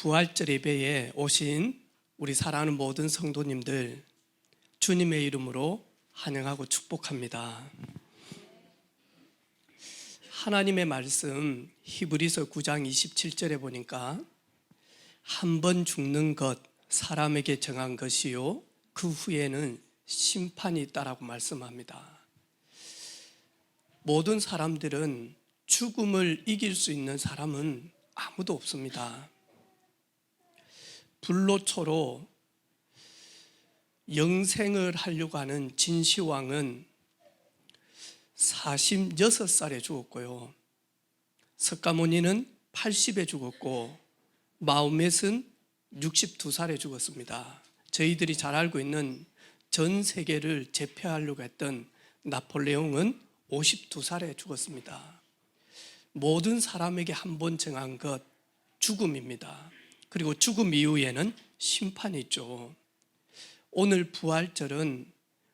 부활절 예배에 오신 우리 사랑하는 모든 성도님들 주님의 이름으로 환영하고 축복합니다. 하나님의 말씀 히브리서 9장 27절에 보니까 한 번 죽는 것 사람에게 정한 것이요 그 후에는 심판이 있다라고 말씀합니다. 모든 사람들은 죽음을 이길 수 있는 사람은 아무도 없습니다. 불로초로 영생을 하려고 하는 진시황은 46살에 죽었고요. 석가모니는 80에 죽었고 마음맷은 62살에 죽었습니다. 저희들이 잘 알고 있는 전 세계를 제패하려고 했던 나폴레옹은 52살에 죽었습니다. 모든 사람에게 한 번 정한 것 죽음입니다. 그리고 죽음 이후에는 심판이 있죠. 오늘 부활절은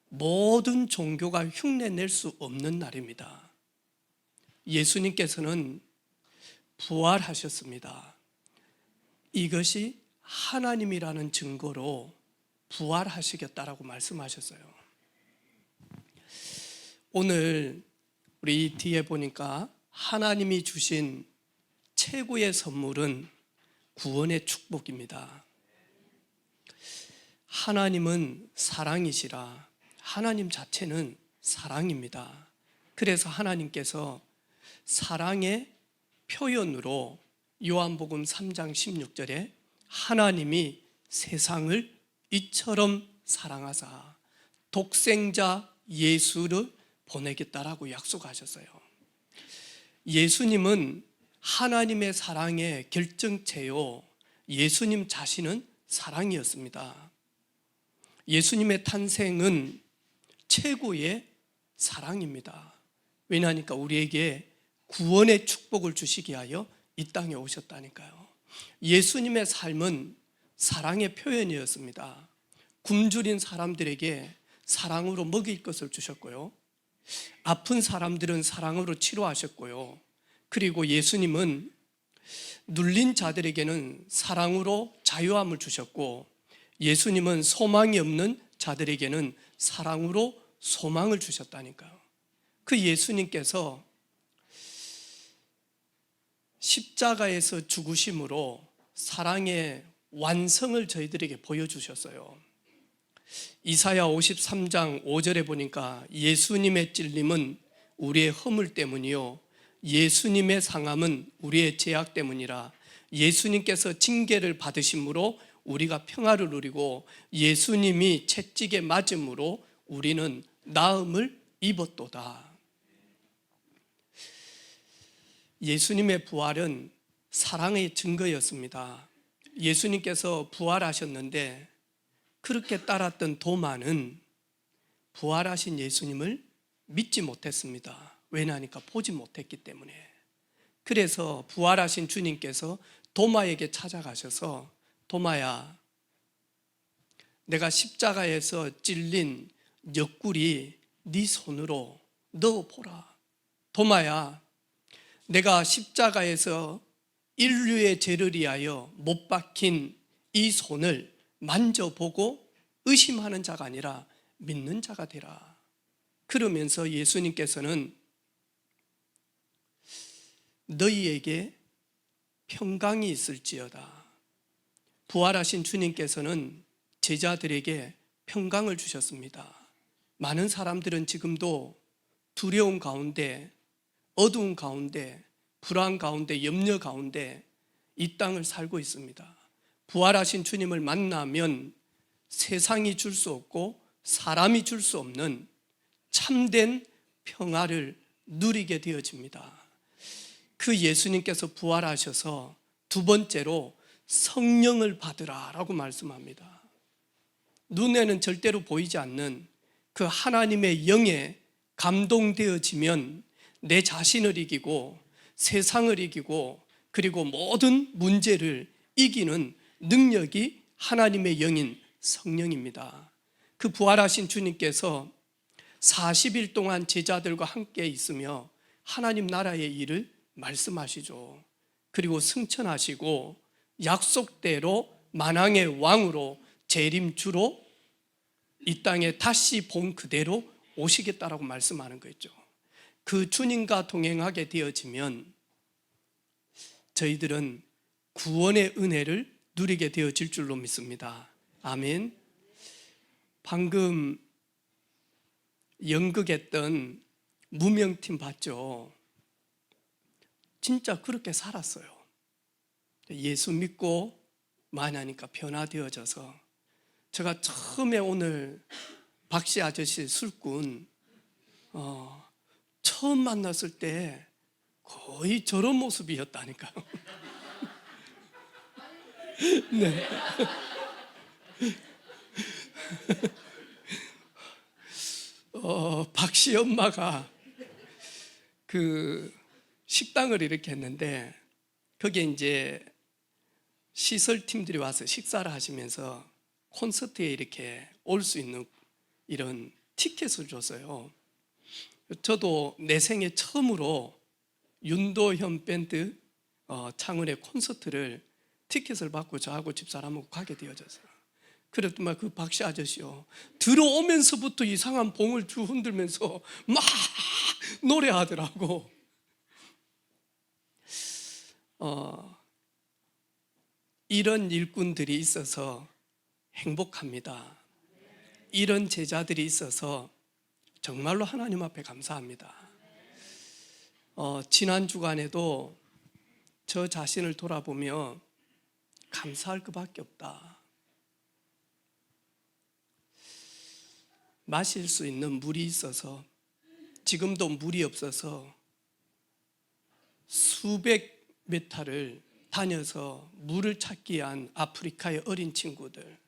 모든 종교가 흉내낼 수 없는 날입니다. 예수님께서는 부활하셨습니다. 이것이 하나님이라는 증거로 부활하시겠다라고 말씀하셨어요. 오늘 우리 뒤에 보니까 하나님이 주신 최고의 선물은 구원의 축복입니다. 하나님은 사랑이시라 하나님 자체는 사랑입니다. 그래서 하나님께서 사랑의 표현으로 요한복음 3장 16절에 하나님이 세상을 이처럼 사랑하사 독생자 예수를 보내겠다라고 약속하셨어요. 예수님은 하나님의 사랑의 결정체요. 예수님 자신은 사랑이었습니다. 예수님의 탄생은 최고의 사랑입니다. 왜냐하니까 우리에게 구원의 축복을 주시기 하여 이 땅에 오셨다니까요. 예수님의 삶은 사랑의 표현이었습니다. 굶주린 사람들에게 사랑으로 먹일 것을 주셨고요. 아픈 사람들은 사랑으로 치료하셨고요. 그리고 예수님은 눌린 자들에게는 사랑으로 자유함을 주셨고 예수님은 소망이 없는 자들에게는 사랑으로 소망을 주셨다니까요. 그 예수님께서 십자가에서 죽으심으로 사랑의 완성을 저희들에게 보여주셨어요. 이사야 53장 5절에 보니까 예수님의 찔림은 우리의 허물 때문이요. 예수님의 상함은 우리의 죄악 때문이라. 예수님께서 징계를 받으심으로 우리가 평화를 누리고 예수님이 채찍에 맞음으로 우리는 나음을 입었도다. 예수님의 부활은 사랑의 증거였습니다. 예수님께서 부활하셨는데 그렇게 따랐던 도마는 부활하신 예수님을 믿지 못했습니다. 왜냐하니까 보지 못했기 때문에. 그래서 부활하신 주님께서 도마에게 찾아가셔서 도마야, 내가 십자가에서 찔린 옆구리 네 손으로 넣어보라. 도마야, 내가 십자가에서 인류의 죄를 위하여 못 박힌 이 손을 만져보고 의심하는 자가 아니라 믿는 자가 되라. 그러면서 예수님께서는 너희에게 평강이 있을지어다. 부활하신 주님께서는 제자들에게 평강을 주셨습니다. 많은 사람들은 지금도 두려움 가운데, 어두운 가운데, 불안 가운데, 염려 가운데 이 땅을 살고 있습니다. 부활하신 주님을 만나면 세상이 줄 수 없고 사람이 줄 수 없는 참된 평화를 누리게 되어집니다. 그 예수님께서 부활하셔서 두 번째로 성령을 받으라라고 말씀합니다. 눈에는 절대로 보이지 않는 그 하나님의 영에 감동되어지면 내 자신을 이기고 세상을 이기고 그리고 모든 문제를 이기는 능력이 하나님의 영인 성령입니다. 그 부활하신 주님께서 40일 동안 제자들과 함께 있으며 하나님 나라의 일을 말씀하시죠. 그리고 승천하시고 약속대로 만왕의 왕으로 재림주로 이 땅에 다시 본 그대로 오시겠다라고 말씀하는 거죠. 그 주님과 동행하게 되어지면 저희들은 구원의 은혜를 누리게 되어질 줄로 믿습니다. 아멘. 방금 연극했던 무명팀 봤죠? 진짜 그렇게 살았어요. 예수 믿고 많이 하니까 변화되어져서 제가 처음에 오늘 박씨 아저씨 술꾼 어, 처음 만났을 때 거의 저런 모습이었다니까요. 네. 어, 박씨 엄마가 그 식당을 이렇게 했는데 거기에 이제 시설팀들이 와서 식사를 하시면서 콘서트에 이렇게 올 수 있는 이런 티켓을 줬어요. 저도 내 생애 처음으로 윤도현 밴드 어, 창원의 콘서트를 티켓을 받고 저하고 집사람하고 가게 되어졌어요. 그랬더만 그 박씨 아저씨요. 들어오면서부터 이상한 봉을 주 흔들면서 막 노래하더라고. 어, 이런 일꾼들이 있어서 행복합니다. 이런 제자들이 있어서 정말로 하나님 앞에 감사합니다. 어, 지난 주간에도 저 자신을 돌아보며 감사할 것밖에 없다. 마실 수 있는 물이 있어서 지금도 물이 없어서 수백 메타를 다녀서 물을 찾기 위한 아프리카의 어린 친구들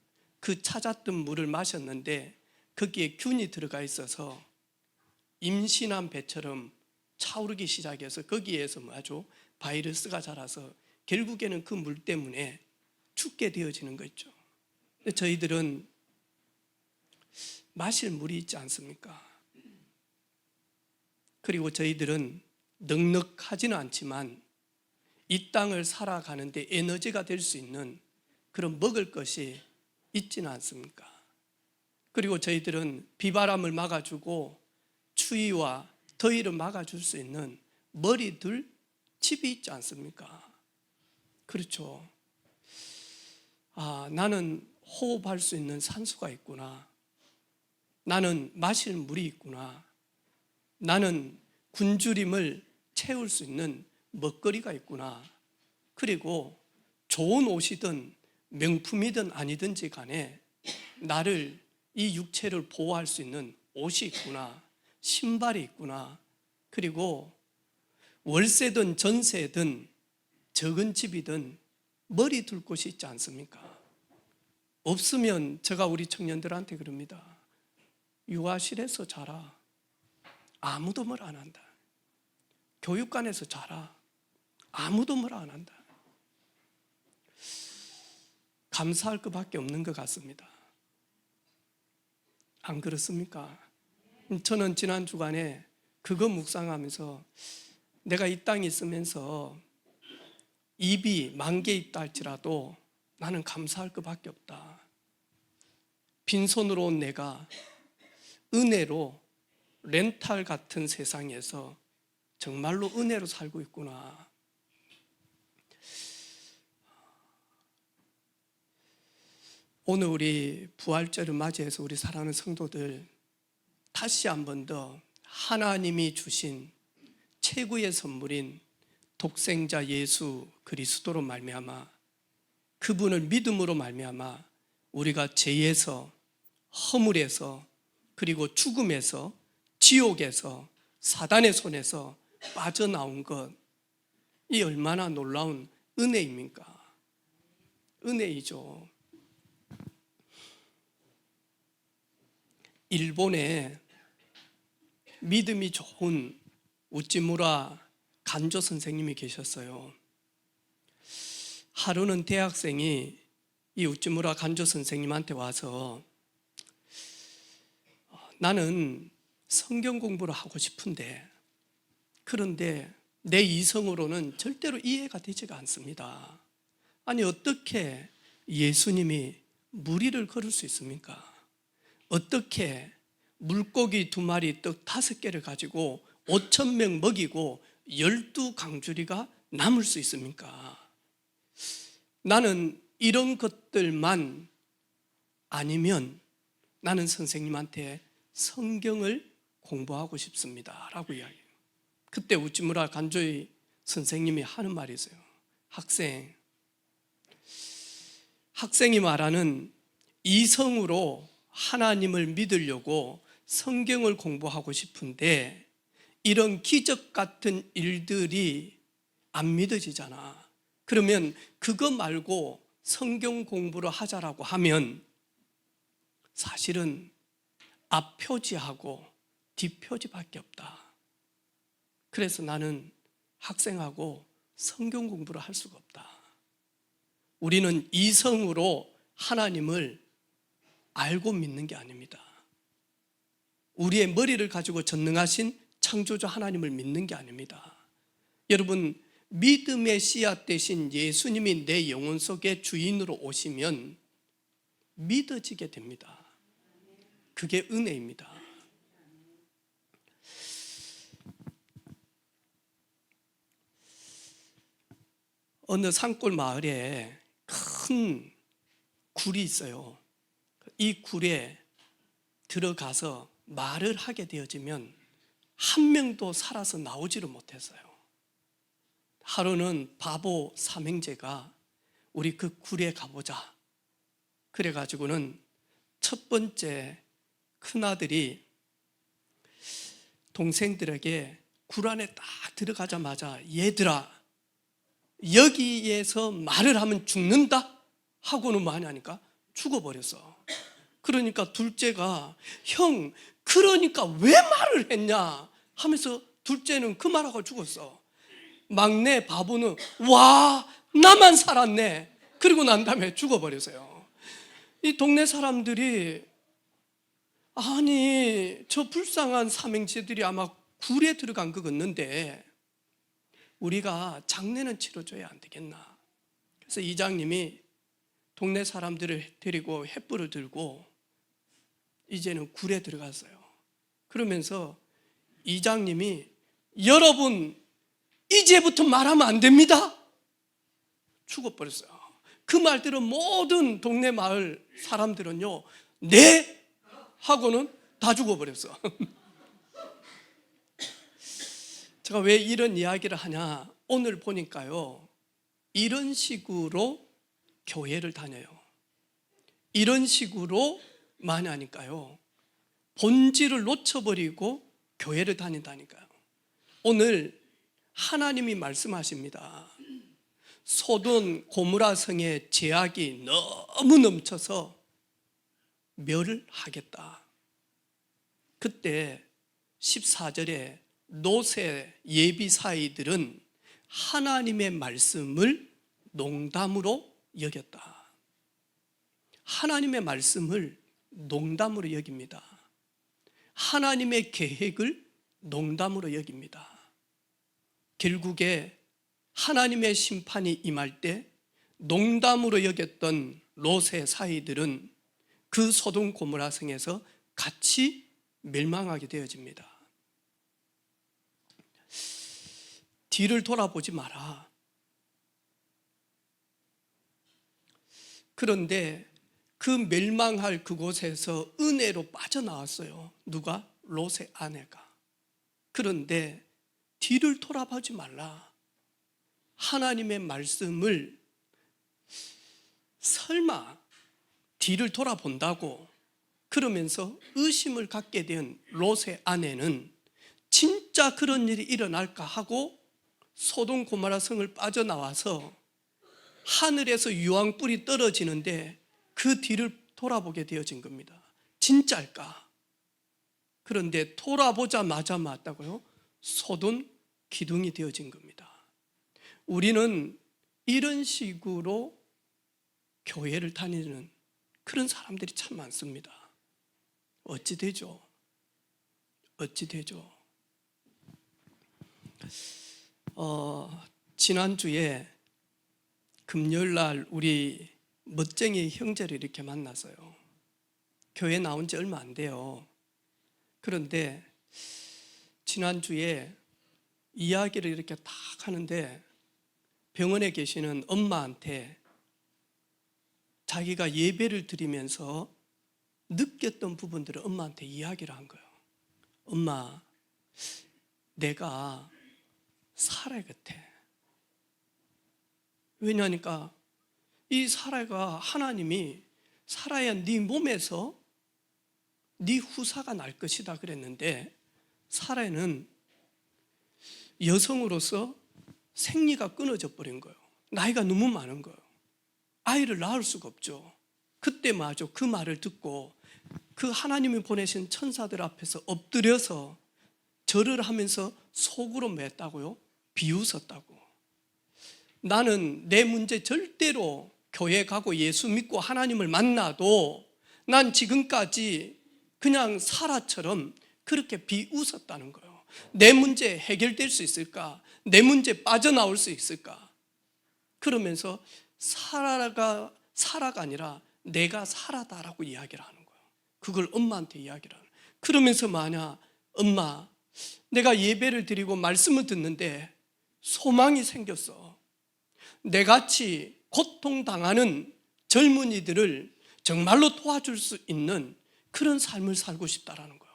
그 찾았던 물을 마셨는데 거기에 균이 들어가 있어서 임신한 배처럼 차오르기 시작해서 거기에서 아주 바이러스가 자라서 결국에는 그 물 때문에 죽게 되어지는 거죠. 저희들은 마실 물이 있지 않습니까? 그리고 저희들은 넉넉하지는 않지만 이 땅을 살아가는데 에너지가 될 수 있는 그런 먹을 것이 있지는 않습니까? 그리고 저희들은 비바람을 막아주고 추위와 더위를 막아줄 수 있는 머리들 집이 있지 않습니까? 그렇죠. 아, 나는 호흡할 수 있는 산소가 있구나. 나는 마실 물이 있구나. 나는 굶주림을 채울 수 있는 먹거리가 있구나. 그리고 좋은 옷이든 명품이든 아니든지 간에 나를 이 육체를 보호할 수 있는 옷이 있구나. 신발이 있구나. 그리고 월세든 전세든 적은 집이든 머리 둘 곳이 있지 않습니까? 없으면 제가 우리 청년들한테 그럽니다. 유아실에서 자라. 아무도 뭘 안 한다. 교육관에서 자라. 아무도 뭘안 한다. 감사할 것밖에 없는 것 같습니다. 안 그렇습니까? 저는 지난 주간에 그거 묵상하면서 내가 이 땅에 있으면서 입이 만 개 있다 할지라도 나는 감사할 것밖에 없다. 빈손으로 온 내가 은혜로 렌탈 같은 세상에서 정말로 은혜로 살고 있구나. 오늘 우리 부활절을 맞이해서 우리 사랑하는 성도들 다시 한 번 더 하나님이 주신 최고의 선물인 독생자 예수 그리스도로 말미암아 그분을 믿음으로 말미암아 우리가 죄에서 허물에서 그리고 죽음에서 지옥에서 사단의 손에서 빠져나온 것 이 얼마나 놀라운 은혜입니까? 은혜이죠. 일본에 믿음이 좋은 우찌무라 간조 선생님이 계셨어요. 하루는 대학생이 이 우찌무라 간조 선생님한테 와서 나는 성경 공부를 하고 싶은데 그런데 내 이성으로는 절대로 이해가 되지가 않습니다. 아니 어떻게 예수님이 무리를 걸을 수 있습니까? 어떻게 물고기 두 마리 떡 다섯 개를 가지고 5천 명 먹이고 열두 강주리가 남을 수 있습니까? 나는 이런 것들만 아니면 나는 선생님한테 성경을 공부하고 싶습니다. 라고 이야기해요. 그때 우찌무라 간조의 선생님이 하는 말이 있어요. 학생, 학생이 말하는 이성으로 하나님을 믿으려고 성경을 공부하고 싶은데 이런 기적 같은 일들이 안 믿어지잖아. 그러면 그거 말고 성경 공부를 하자라고 하면 사실은 앞 표지하고 뒷 표지밖에 없다. 그래서 나는 학생하고 성경 공부를 할 수가 없다. 우리는 이성으로 하나님을 알고 믿는 게 아닙니다. 우리의 머리를 가지고 전능하신 창조주 하나님을 믿는 게 아닙니다. 여러분, 믿음의 씨앗 대신 예수님이 내 영혼 속에 주인으로 오시면 믿어지게 됩니다. 그게 은혜입니다. 어느 산골 마을에 큰 굴이 있어요. 이 굴에 들어가서 말을 하게 되어지면 한 명도 살아서 나오지를 못했어요. 하루는 바보 삼형제가 우리 그 굴에 가보자. 그래가지고는 첫 번째 큰아들이 동생들에게 굴 안에 딱 들어가자마자 얘들아 여기에서 말을 하면 죽는다 하고는 많이 하니까 죽어버렸어. 그러니까 둘째가 형 그러니까 왜 말을 했냐 하면서 둘째는 그 말하고 죽었어. 막내 바보는 와 나만 살았네. 그리고 난 다음에 죽어버렸어요. 이 동네 사람들이 아니 저 불쌍한 삼행제들이 아마 굴에 들어간 것 같는데 우리가 장례는 치러줘야 안 되겠나. 그래서 이장님이 동네 사람들을 데리고 횃불을 들고 이제는 굴에 들어갔어요. 그러면서 이장님이 여러분 이제부터 말하면 안 됩니다. 죽어버렸어요. 그 말들은 모든 동네 마을 사람들은요, 네 하고는 다 죽어버렸어. 제가 왜 이런 이야기를 하냐? 오늘 보니까요, 이런 식으로 교회를 다녀요. 이런 식으로 많이 하니까요, 본질을 놓쳐버리고 교회를 다닌다니까요. 오늘 하나님이 말씀하십니다. 소돈 고무라 성의 제약이 너무 넘쳐서 멸을 하겠다. 그때 14절에 노세 예비 사이들은 하나님의 말씀을 농담으로 여겼다. 하나님의 말씀을 농담으로 여깁니다. 하나님의 계획을 농담으로 여깁니다. 결국에 하나님의 심판이 임할 때 농담으로 여겼던 롯의 사이들은 그 소돔 고모라 성에서 같이 멸망하게 되어집니다. 뒤를 돌아보지 마라. 그런데 그 멸망할 그곳에서 은혜로 빠져나왔어요. 누가? 롯의 아내가. 그런데 뒤를 돌아보지 말라. 하나님의 말씀을 설마 뒤를 돌아본다고 그러면서 의심을 갖게 된 롯의 아내는 진짜 그런 일이 일어날까 하고 소돔 고마라 성을 빠져나와서 하늘에서 유황불이 떨어지는데 그 뒤를 돌아보게 되어진 겁니다. 진짜일까? 그런데 돌아보자마자 맞다고요? 소돔 기둥이 되어진 겁니다. 우리는 이런 식으로 교회를 다니는 그런 사람들이 참 많습니다. 어찌 되죠? 어찌 되죠? 어, 지난주에 금요일 날 우리 멋쟁이 형제를 이렇게 만났어요. 교회 나온 지 얼마 안 돼요. 그런데 지난주에 이야기를 이렇게 딱 하는데 병원에 계시는 엄마한테 자기가 예배를 드리면서 느꼈던 부분들을 엄마한테 이야기를 한 거예요. 엄마, 내가 같아. 왜냐니까 이 사라가 하나님이 살아야 네 몸에서 네 후사가 날 것이다 그랬는데 사라는 여성으로서 생리가 끊어져 버린 거예요. 나이가 너무 많은 거예요. 아이를 낳을 수가 없죠. 그때마저 그 말을 듣고 그 하나님이 보내신 천사들 앞에서 엎드려서 절을 하면서 속으로 맸다고요? 비웃었다고. 나는 내 문제 절대로 교회 가고 예수 믿고 하나님을 만나도 난 지금까지 그냥 사라처럼 그렇게 비웃었다는 거예요. 내 문제 해결될 수 있을까? 내 문제 빠져나올 수 있을까? 그러면서 사라가 사라가 아니라 내가 사라다라고 이야기를 하는 거예요. 그걸 엄마한테 이야기를 하는. 거예요. 그러면서 만약 엄마 내가 예배를 드리고 말씀을 듣는데 소망이 생겼어. 내같이 고통당하는 젊은이들을 정말로 도와줄 수 있는 그런 삶을 살고 싶다라는 거예요.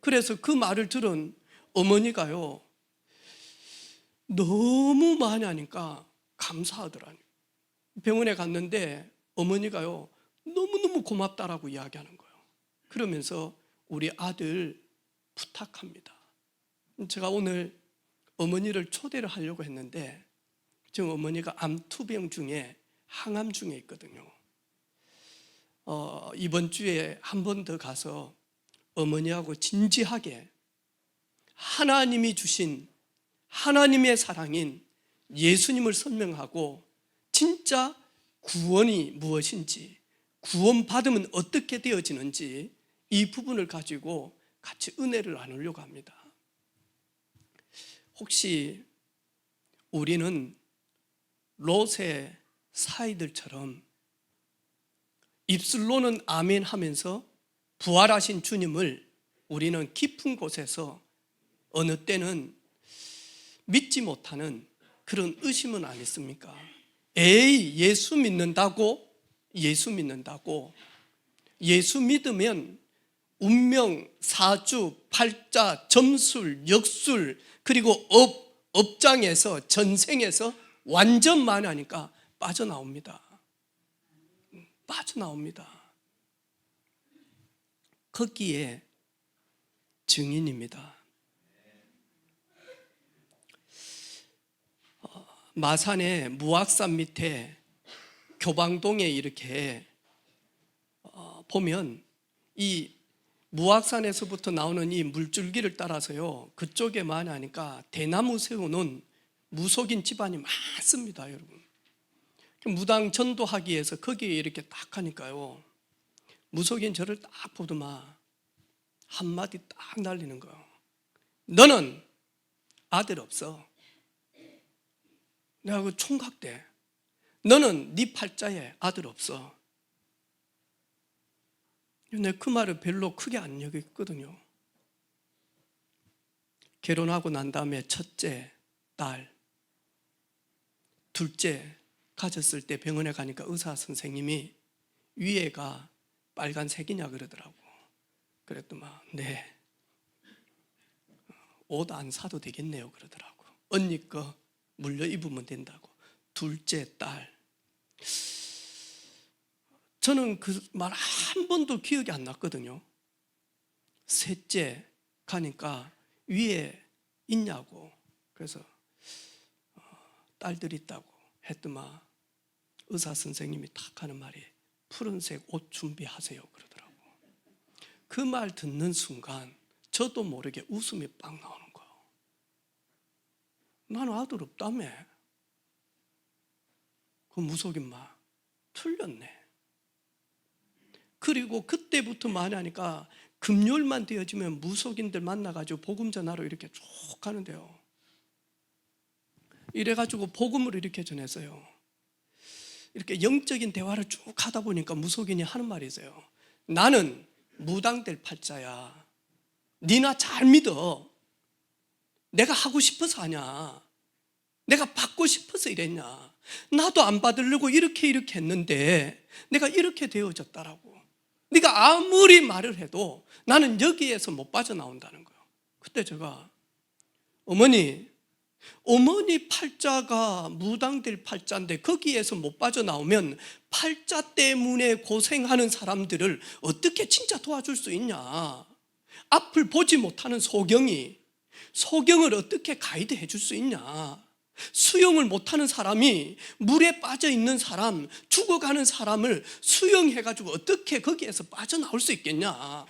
그래서 그 말을 들은 어머니가요, 너무 많이 하니까 감사하더라니. 병원에 갔는데 어머니가요, 너무너무 고맙다라고 이야기하는 거예요. 그러면서 우리 아들 부탁합니다. 제가 오늘 어머니를 초대를 하려고 했는데 지금 어머니가 암투병 중에 항암 중에 있거든요. 어, 이번 주에 한 번 더 가서 어머니하고 진지하게 하나님이 주신 하나님의 사랑인 예수님을 설명하고 진짜 구원이 무엇인지 구원 받으면 어떻게 되어지는지 이 부분을 가지고 같이 은혜를 나누려고 합니다. 혹시 우리는 롯의 사이들처럼 입술로는 아멘 하면서 부활하신 주님을 우리는 깊은 곳에서 어느 때는 믿지 못하는 그런 의심은 안 있습니까? 에이, 예수 믿는다고? 예수 믿는다고? 예수 믿으면 운명, 사주, 팔자, 점술, 역술, 그리고 업, 업장에서, 전생에서 완전 만하니까 빠져나옵니다. 빠져나옵니다. 거기에 증인입니다. 어, 마산의 무악산 밑에 교방동에 이렇게 어, 보면 이 무악산에서부터 나오는 이 물줄기를 따라서요 그쪽에 많이 하니까 대나무 세우는 무속인 집안이 많습니다, 여러분. 무당 전도하기 위해서 거기에 이렇게 딱 하니까요. 무속인 저를 딱 보더만 한마디 딱 날리는 거예요. 너는 아들 없어. 내가 그 총각대. 너는 네 팔자에 아들 없어. 내그 말을 별로 크게 안 여겼거든요. 결혼하고 난 다음에 첫째 딸, 둘째 가졌을 때 병원에 가니까 의사 선생님이 위에가 빨간색이냐 그러더라고. 그랬더만 네. 옷 안 사도 되겠네요 그러더라고. 언니 거 물려 입으면 된다고. 둘째 딸. 저는 그 말 한 번도 기억이 안 났거든요. 셋째 가니까 위에 있냐고. 그래서 어, 딸들 있다고 했더만 의사 선생님이 탁 하는 말이 푸른색 옷 준비하세요 그러더라고. 그 말 듣는 순간 저도 모르게 웃음이 빵 나오는 거예요. 나는 아들 없다며. 그 무속인 말 틀렸네. 그리고 그때부터 많이 하니까 금요일만 되어지면 무속인들 만나가지고 복음 전하러 이렇게 쭉 가는데요. 이래가지고 복음을 이렇게 전했어요. 이렇게 영적인 대화를 쭉 하다 보니까 무속인이 하는 말이 있어요. 나는 무당될 팔자야. 니나 잘 믿어. 내가 하고 싶어서 하냐. 내가 받고 싶어서 이랬냐. 나도 안 받으려고 이렇게 이렇게 했는데 내가 이렇게 되어졌다라고. 네가 아무리 말을 해도 나는 여기에서 못 빠져나온다는 거예요. 그때 제가 어머니 어머니 팔자가 무당될 팔자인데 거기에서 못 빠져나오면 팔자 때문에 고생하는 사람들을 어떻게 진짜 도와줄 수 있냐? 앞을 보지 못하는 소경이 소경을 어떻게 가이드 해 줄 수 있냐? 수영을 못하는 사람이 물에 빠져 있는 사람, 죽어가는 사람을 수영해가지고 어떻게 거기에서 빠져나올 수 있겠냐?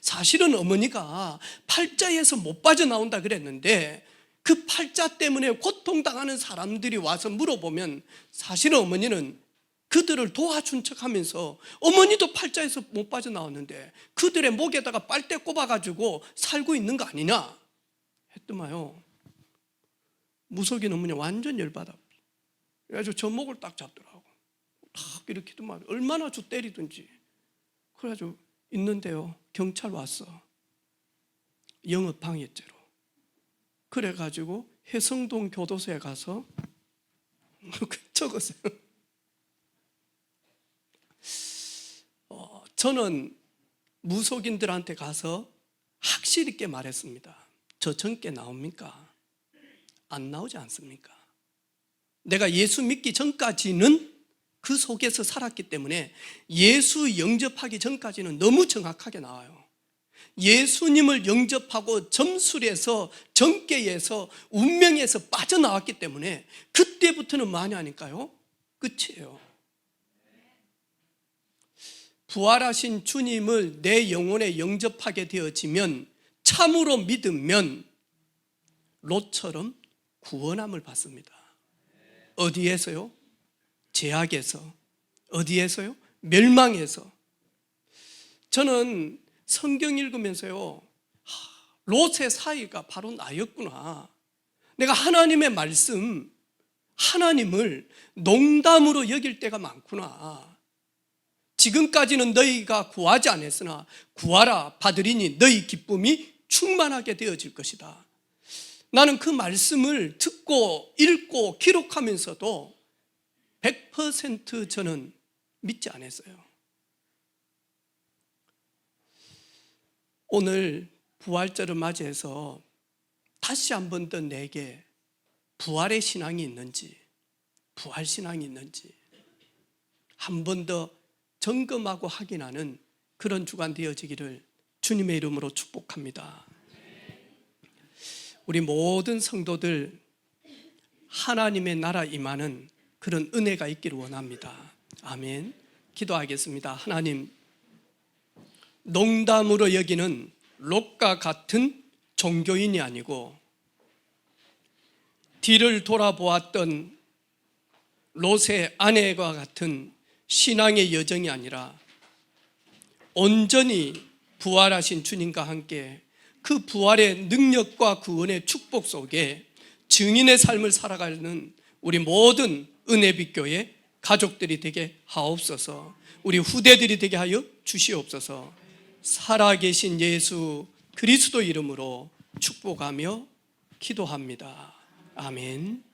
사실은 어머니가 팔자에서 못 빠져나온다 그랬는데 그 팔자 때문에 고통당하는 사람들이 와서 물어보면 사실은 어머니는 그들을 도와준 척 하면서 어머니도 팔자에서 못 빠져나왔는데 그들의 목에다가 빨대 꼽아가지고 살고 있는 거 아니냐 했더만요. 무속인 어머니 완전 열받아. 그래가지고 저 목을 딱 잡더라고. 탁 이렇게 만 얼마나 주 때리든지. 그래가지고 있는데요. 경찰 왔어. 영업 방해죄로. 그래가지고 해성동 교도소에 가서 적었어요. 어, 저는 무속인들한테 가서 확실 있게 말했습니다. 저 전께 나옵니까? 안 나오지 않습니까? 내가 예수 믿기 전까지는 그 속에서 살았기 때문에 예수 영접하기 전까지는 너무 정확하게 나와요. 예수님을 영접하고 점술에서 정계에서 운명에서 빠져나왔기 때문에 그때부터는 많이 하니까요. 끝이에요. 부활하신 주님을 내 영혼에 영접하게 되어지면 참으로 믿으면 롯처럼 구원함을 받습니다. 어디에서요? 제약에서. 어디에서요? 멸망에서. 저는 성경 읽으면서요, 하, 롯의 사이가 바로 나였구나. 내가 하나님의 말씀, 하나님을 농담으로 여길 때가 많구나. 지금까지는 너희가 구하지 않았으나 구하라 받으리니 너희 기쁨이 충만하게 되어질 것이다. 나는 그 말씀을 듣고 읽고 기록하면서도 100% 저는 믿지 않았어요. 오늘 부활절을 맞이해서 다시 한 번 더 내게 부활의 신앙이 있는지, 부활 신앙이 있는지 한 번 더 점검하고 확인하는 그런 주간 되어지기를 주님의 이름으로 축복합니다. 우리 모든 성도들 하나님의 나라 임하는 그런 은혜가 있기를 원합니다. 아멘. 기도하겠습니다. 하나님, 농담으로 여기는 롯과 같은 종교인이 아니고 뒤를 돌아보았던 롯의 아내와 같은 신앙의 여정이 아니라 온전히 부활하신 주님과 함께 그 부활의 능력과 구원의 축복 속에 증인의 삶을 살아가는 우리 모든 은혜빛교회 가족들이 되게 하옵소서. 우리 후대들이 되게 하여 주시옵소서 살아계신 예수 그리스도 이름으로 축복하며 기도합니다. 아멘.